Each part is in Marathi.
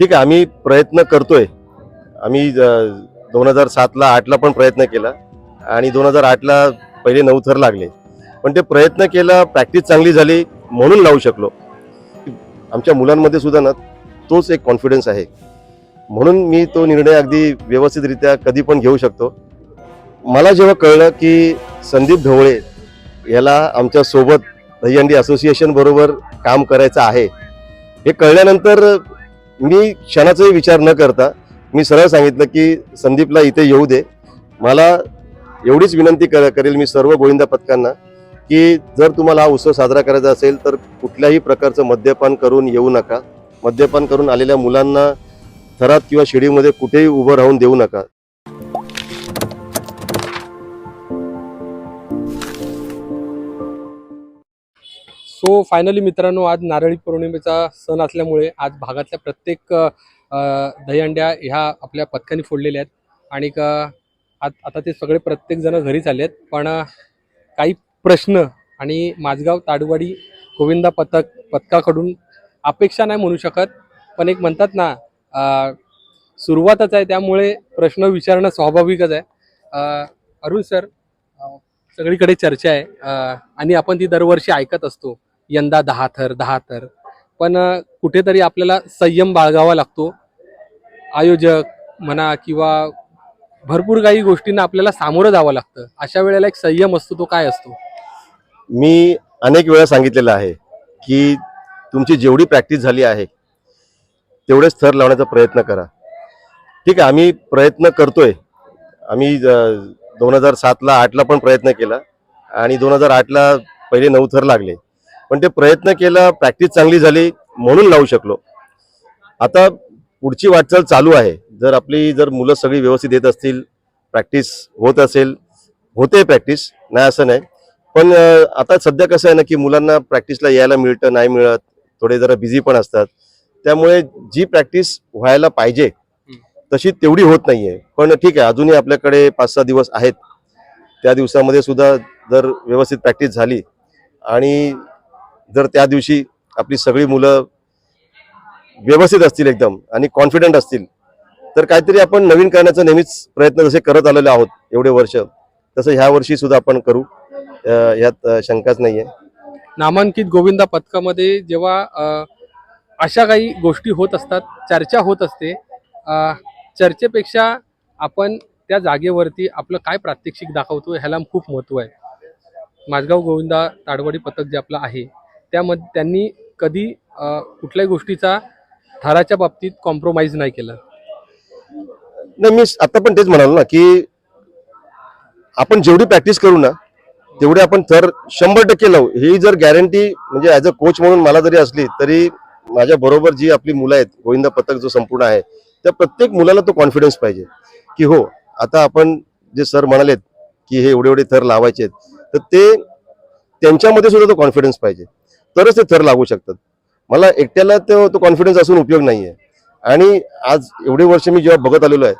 ठीक आहे आम्ही प्रयत्न करतोय. आम्ही दोन हजार सातला आठला पण प्रयत्न केला. आणि दोन हजार आठला पहिले नऊ थर लागले. पण ते प्रयत्न केला प्रॅक्टिस चांगली झाली म्हणून लावू शकलो. आमच्या मुलांमध्ये सुद्धा ना तोच एक कॉन्फिडन्स आहे. म्हणून मी तो निर्णय अगदी व्यवस्थितरित्या कधी पण घेऊ शकतो. मला जेव्हा कळलं की संदीप ढवळे याला आमच्यासोबत दहीहंडी असोसिएशन बरोबर काम करायचं आहे हे कळल्यानंतर मी क्षणाचाही विचार न करता मी सरळ सांगितलं की संदीपला इथे येऊ दे. मला एवढीच विनंती कर करेल मी सर्व गोविंदा पथकांना की जर तुम्हाला हा उत्सव साजरा करायचा असेल तर कुठल्याही प्रकारचं मद्यपान करून येऊ नका. मद्यपान करून आलेल्या मुलांना थरात किंवा शिडीमध्ये कुठेही उभं राहून देऊ नका. सो फायनली मित्रांनो आज नारळी पौर्णिमेचा सण असल्यामुळे आज भागातल्या प्रत्येक दहीहंड्या ह्या आपल्या पथकाने फोडलेल्या आहेत. आणि आत- आता ते सगळे प्रत्येकजण घरी चालले आहेत पण काही प्रश्न आणि माझगाव ताडवाडी गोविंदा पथक पथकाकडून अपेक्षा नाही म्हणू शकत. पण एक म्हणतात ना सुरुवातच आहे. त्यामुळे प्रश्न विचारणं स्वाभाविकच आहे. अरुण सर सगळीकडे चर्चा आहे. आणि आपण ती दरवर्षी ऐकत असतो. यंदा दहा थर दहा थर. पण कुठेतरी आपल्याला संयम बाळगावा लागतो. आयोजक म्हणा किंवा भरपूर काही गोष्टींना आपल्याला सामोरं जावं लागतं. अशा वेळेला एक संयम असतो तो काय असतो? मी अनेक वेळा सांगितलेलं आहे की तुमची जेवढी प्रॅक्टिस झाली आहे तेवढेच थर लावण्याचा प्रयत्न करा. ठीक आहे आम्ही प्रयत्न करतोय. आम्ही दोन हजार सातला आठला पण प्रयत्न केला आणि दोन हजार आठला पहिले नऊ थर लागले. पण ते प्रयत्न केला प्रॅक्टिस चांगली झाली म्हणून लावू शकलो. आता पुढची वाटचाल चालू आहे. जर आपली जर मुलं सगळी व्यवस्थित येत असतील प्रॅक्टिस होत असेल होते प्रॅक्टिस नाही असं नाही. पण आता सध्या कसं आहे ना की मुलांना प्रॅक्टिसला यायला मिळतं नाही मिळत थोडे जरा बिझी पण असतात. त्यामुळे जी प्रॅक्टिस व्हायला पाहिजे तशी तेवढी होत नाहीये. पण ठीक आहे अजूनही आपल्याकडे पाच सहा दिवस आहेत. त्या दिवसामध्ये सुद्धा जर व्यवस्थित प्रॅक्टिस झाली आणि जर त्या दिवशी आपली सगळी मुलं व्यवस्थित असतील एकदम आणि कॉन्फिडंट असतील तर काहीतरी आपण नवीन करण्याचा नेहमीच प्रयत्न जसे करत आलेलो आहोत एवढे वर्ष तसं ह्या वर्षी सुद्धा आपण करू. यात शंकाच नाहीये. नामांकित गोविंदा पथकामध्ये जेव्हा अशा काही गोष्टी होत असतात चर्चा होत असते चर्चेपेक्षा आपण त्या जागेवरती आपलं काय प्रात्यक्षिक दाखवतो ह्याला खूप महत्त्व आहे. माझगाव गोविंदा ताडवाडी पथक जे आपलं आहे त्यामध्ये त्यांनी कधी कुठल्याही गोष्टीचा थराच्या बाबतीत कॉम्प्रोमाइज नाही केलं. नाही मी आता पण तेच म्हणालो ना की आपण जेवढी प्रॅक्टिस करू ना तेवढे आपण थर शंभर टक्के लावू. ही जर गॅरंटी म्हणजे ऍज अ कोच म्हणून मला जरी असली तरी माझ्या बरोबर जी आपली मुलं आहेत गोविंदा पथक जो संपूर्ण आहे त्या प्रत्येक मुलाला तो कॉन्फिडन्स पाहिजे. की हो आता आपण जे सर म्हणालेत की हे एवढे एवढे थर लावायचे आहेत तर ते त्यांच्यामध्ये सुद्धा तो कॉन्फिडन्स पाहिजे. तरच ते थर लागू शकतात. मला एकट्याला तो तो कॉन्फिडन्स असून उपयोग नाही आहे आणि आज एवढे वर्ष मी जेव्हा बघत आलेलो आहे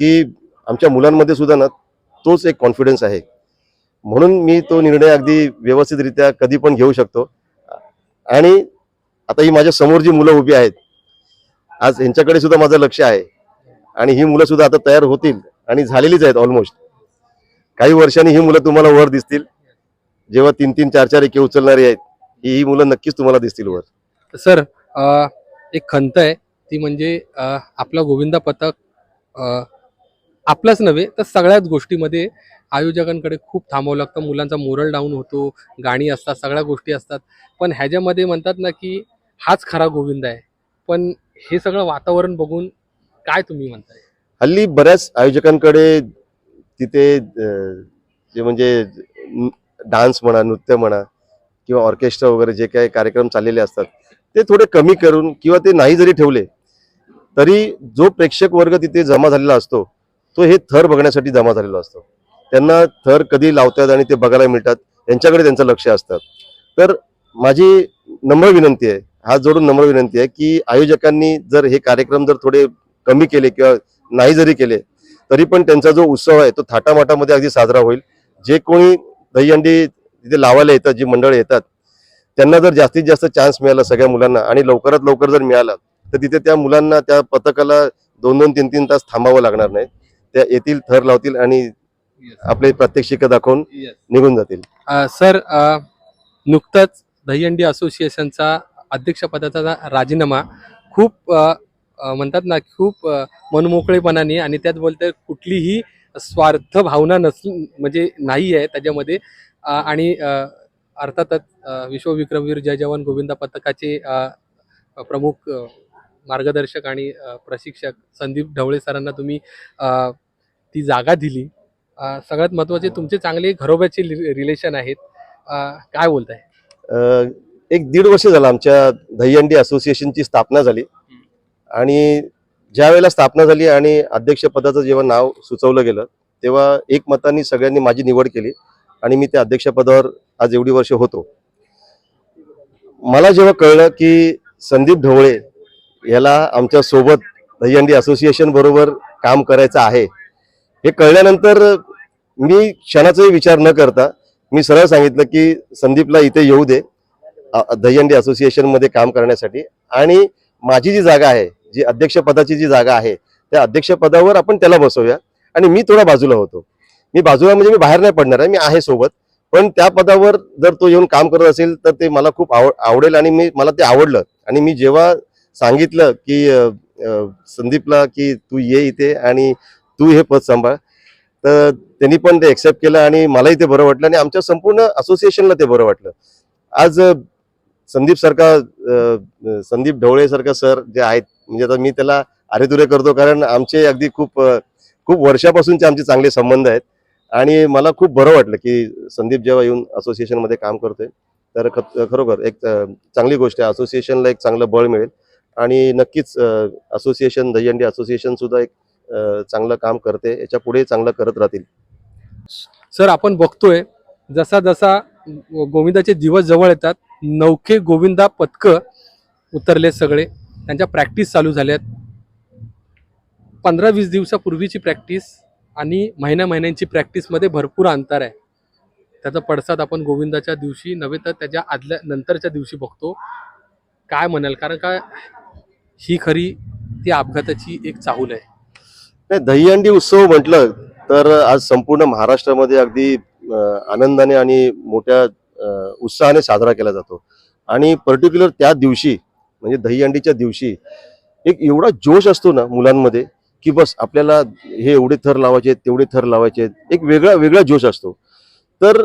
की आमच्या मुलांमध्ये सुद्धा ना तोच एक कॉन्फिडन्स आहे. म्हणून मी तो निर्णय अगदी व्यवस्थितरित्या कधी पण घेऊ शकतो. आणि आता ही माझ्यासमोर जी मुलं उभी आहेत आज यांच्याकडे सुद्धा माझं लक्ष आहे. आणि ही मुलं सुद्धा आता तयार होतील आणि झालेलीच आहेत ऑलमोस्ट काही वर्षांनी ही मुलं तुम्हाला वर दिसतील. जेव्हा तीन तीन चार चार एके उचलणारी आहेत ही मुलं नक्कीच तुम्हाला दिसतील वर. सर अ, एक खंत आहे ती म्हणजे अ, आपला गोविंदा पथक अ, आपलंच नव्हे तर सगळ्याच गोष्टीमध्ये आयोजकांकडे खूप थांबावं लागतं. मुलांचा मोरल डाऊन होतो गाणी असतात सगळ्या गोष्टी असतात. पण ह्याच्यामध्ये म्हणतात ना की हाच खरा गोविंद आहे. पण हे सगळं वातावरण बघून काय तुम्ही म्हणताय? हल्ली बऱ्याच आयोजकांकडे तिथे अं, जे म्हणजे डान्स म्हणा नृत्य म्हणा किंवा ऑर्केस्ट्रा वगैरे जे काही कार्यक्रम चाललेले असतात ते थोडे कमी करून किंवा ते नाही जरी ठेवले तरी जो प्रेक्षक वर्ग तिथे जमा झालेला असतो तो हे थर बघण्यासाठी जमा झालेला असतो. त्यांना थर कधी लावतात आणि ते बघायला मिळतात यांच्याकडे त्यांचं लक्ष असतात तर माझी नम्र विनंती आहे हात जोडून नम्र विनंती आहे की आयोजकांनी जर हे कार्यक्रम जर थोडे कमी केले किंवा नाही जरी केले तरी पण त्यांचा जो उत्सव आहे तो थाटामाटामध्ये अगदी साजरा होईल. जे कोणी दहीहंडी तिथे लावायला येतात जी मंडळी येतात त्यांना जर जास्तीत जास्त चान्स मिळाला सगळ्या मुलांना आणि लवकरात लवकर जर मिळाला तर तिथे त्या मुलांना त्या पथकाला दोन दोन तीन तीन तास थांबावं लागणार नाही. त्या येतील थर लावतील आणि आपले प्रात्यक्षिक दाखवून निघून जातील. सर नुकतंच दहीहंडी असोसिएशनचा अध्यक्षपदाचा राजीनामा खूप म्हणतात ना खूप मनमोकळेपणाने आणि त्यात बोलते कुठलीही स्वार्थ भावना नस म्हणजे नाही आहे त्याच्यामध्ये. आणि अर्थातच विश्वविक्रमवीर जय जवान गोविंदा पथकाचे प्रमुख मार्गदर्शक आणि प्रशिक्षक संदीप ढवळे सरांना तुम्ही ती जागा दिली. सगळ्यात महत्त्वाचे तुमचे चांगले घरोब्याचे रिलेशन आहेत. काय बोलताय? एक दीड वर्ष झालं आमच्या दहीहंडी असोसिएशनची स्थापना झाली. आणि ज्या वेळेला स्थापना झाली आणि अध्यक्षपदाचं जेव्हा नाव सुचवलं गेलं तेव्हा एक सगळ्यांनी माझी निवड केली. आणि मी त्या अध्यक्षपदावर आज एवढी वर्ष होतो. मला जेव्हा कळलं की संदीप ढवळे याला आमच्यासोबत दहीहंडी असोसिएशन बरोबर काम करायचं आहे हे कळल्यानंतर मी क्षणाचाही विचार न करता मी सरळ सांगितलं की संदीपला इथे येऊ दे दहीहंडी असोसिएशनमध्ये काम करण्यासाठी. आणि माझी जी जागा आहे जी अध्यक्षपदाची जी जागा आहे त्या अध्यक्षपदावर आपण त्याला बसवूया. आणि मी थोडा बाजूला होतो. मी बाजूला म्हणजे मी बाहेर नाही पडणार आहे मी आहे सोबत. पण त्या पदावर जर तो येऊन काम करत असेल तर ते मला खूप आव आवडेल आणि मी मला ते आवडलं. आणि मी जेव्हा सांगितलं की संदीपला की तू ये इथे आणि तू हे पद सांभाळ तर त्यांनी पण ते एक्सेप्ट केलं आणि मलाही ते बरं वाटलं आणि आमच्या संपूर्ण असोसिएशनला ते बरं वाटलं. आज संदीप सारखा संदीप ढवळे सारखा सर जे आहेत म्हणजे आता मी त्याला अरेतुरे करतो कारण आमचे अगदी खूप खूप वर्षापासूनचे आमचे चांगले संबंध आहेत. आणि मला खूप बरं वाटलं की संदीप जेव्हा येऊन असोसिएशनमध्ये काम करतोय तर खरोखर एक चांगली गोष्ट आहे. असोसिएशनला एक चांगलं बळ मिळेल. आणि नक्कीच असोसिएशन दहीहंडी असोसिएशन सुद्धा एक चांगलं काम करते. याच्यापुढे चांगलं करत राहतील. सर आपण बघतोय जसा जसा गोविंदाचे दिवस जवळ येतात नौके गोविंदा पथक उतरले सगळे. त्यांच्या प्रॅक्टिस चालू झाल्यात. पंधरा वीस दिवसापूर्वीची प्रॅक्टिस आणि महिन्या महिन्यांची प्रॅक्टिसमध्ये भरपूर अंतर आहे. त्याचा पडसाद आपण गोविंदाच्या दिवशी नव्हे तर त्याच्या आदल्या नंतरच्या दिवशी बघतो. काय म्हणाल? कारण का ही खरी ती अपघाताची एक चाहूल आहे. नाही दहीहंडी उत्सव म्हटलं तर आज संपूर्ण महाराष्ट्रामध्ये अगदी आनंदाने आणि मोठ्या उत्साहाने साजरा केला जातो. आणि पर्टिक्युलर त्या दिवशी म्हणजे दहीहंडीच्या दिवशी एक एवढा जोश असतो ना मुलांमध्ये की बस आपल्याला हे एवढे थर लावायचे आहेत, तेवढे थर लावायचे आहेत. एक वेगळा वेगळा जोश असतो. तर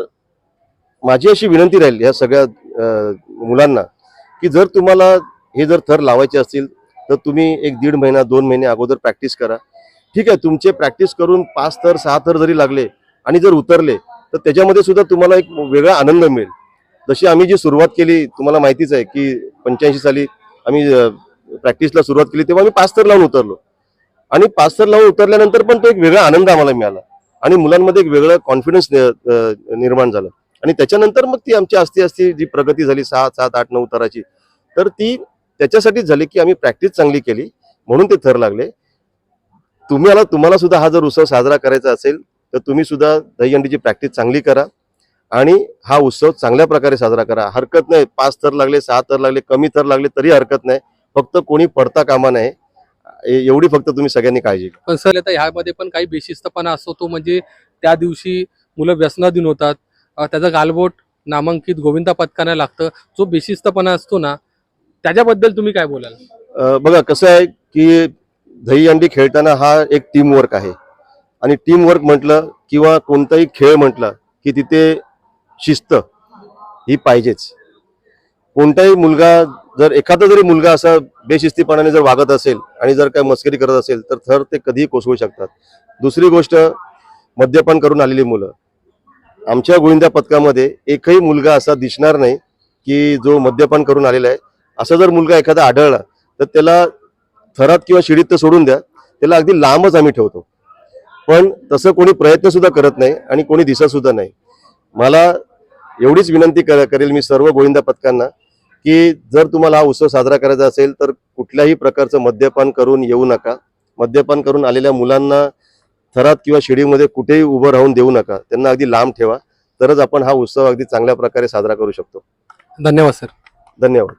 माझी अशी विनंती राहील या सगळ्या मुलांना की जर तुम्हाला हे जर थर लावायचे असतील तर तुम्ही एक दीड महिना दोन महिने अगोदर प्रॅक्टिस करा. ठीक आहे तुमचे प्रॅक्टिस करून पाच थर सहा थर जरी लागले आणि जर उतरले तर त्याच्यामध्ये सुद्धा तुम्हाला एक वेगळा आनंद मिळेल. जशी आम्ही जी सुरुवात केली तुम्हाला माहितीच आहे की पंच्याऐंशी साली आम्ही प्रॅक्टिसला सुरुवात केली तेव्हा आम्ही पाच थर लावून उतरलो. आणि पाच थर लावून उतरल्यानंतर पण तो एक वेगळा आनंद आम्हाला मिळाला. आणि मुलांमध्ये एक वेगळं कॉन्फिडन्स निर्माण झालं. आणि त्याच्यानंतर मग ती आमची असती असती जी प्रगती झाली सहा सात आठ नऊ तराची तर ती त्याच्यासाठीच झाली की आम्ही प्रॅक्टिस चांगली केली म्हणून ते थर लागले. तुम्हाला तुम्हाला सुद्धा हा जर उत्सव साजरा करायचा असेल तर तुम्ही सुद्धा दहीहंडीची प्रॅक्टिस चांगली करा. आणि हा उत्सव चांगल्या प्रकारे साजरा करा. हरकत नाही पाच थर लागले सहा थर लागले कमी थर लागले तरी हरकत नाही. फक्त कोणी पडता कामा नये. एवढी फक्त तुम्ही सगळ्यांनी काळजी घ्या. पण सर आता ह्यामध्ये पण काही बेशिस्तपणा असतो तो म्हणजे त्या दिवशी मुलं व्यसनाधीन होतात. त्याचं गालबोट नामांकित गोविंदा पथकानं लागतं. जो बेशिस्तपणा असतो ना त्याच्याबद्दल तुम्ही काय बोलाल? बघा कसं आहे की दहीहंडी खेळताना हा एक टीम वर्क आहे. आणि टीम वर्क म्हटलं किंवा कोणताही खेळ म्हटला की तिथे शिस्त ही पाहिजेच. कोणताही मुलगा जर एखादा जरी मुलगा असा बेशिस्तीपणाने जर वागत असेल आणि जर काय मस्करी करत असेल तर थर ते कधीही कोसळू शकतात. दुसरी गोष्ट मद्यपान करून आलेली मुलं. आमच्या गोविंदा पथकामध्ये एकही मुलगा असा दिसणार नाही की जो मद्यपान करून आलेला आहे. असा जर मुलगा एखादा आढळला तर त्याला थरात किंवा शिडीत तर सोडून द्या. त्याला अगदी लांबच आम्ही ठेवतो. पण तसं कोणी प्रयत्नसुद्धा करत नाही आणि कोणी दिसतसुद्धा नाही. मला एवढीच विनंती करेल मी सर्व गोविंदा पथकांना की जर तुम्हाला हा उत्सव साजरा करायचा असेल तर कुठल्याही प्रकारचं मद्यपान करून येऊ नका. मद्यपान करून आलेल्या मुलांना थरात किंवा शिडीमध्ये कुठेही उभं राहून देऊ नका. त्यांना अगदी लांब ठेवा. तरच आपण हा उत्सव अगदी चांगल्या प्रकारे साजरा करू शकतो. धन्यवाद सर. धन्यवाद.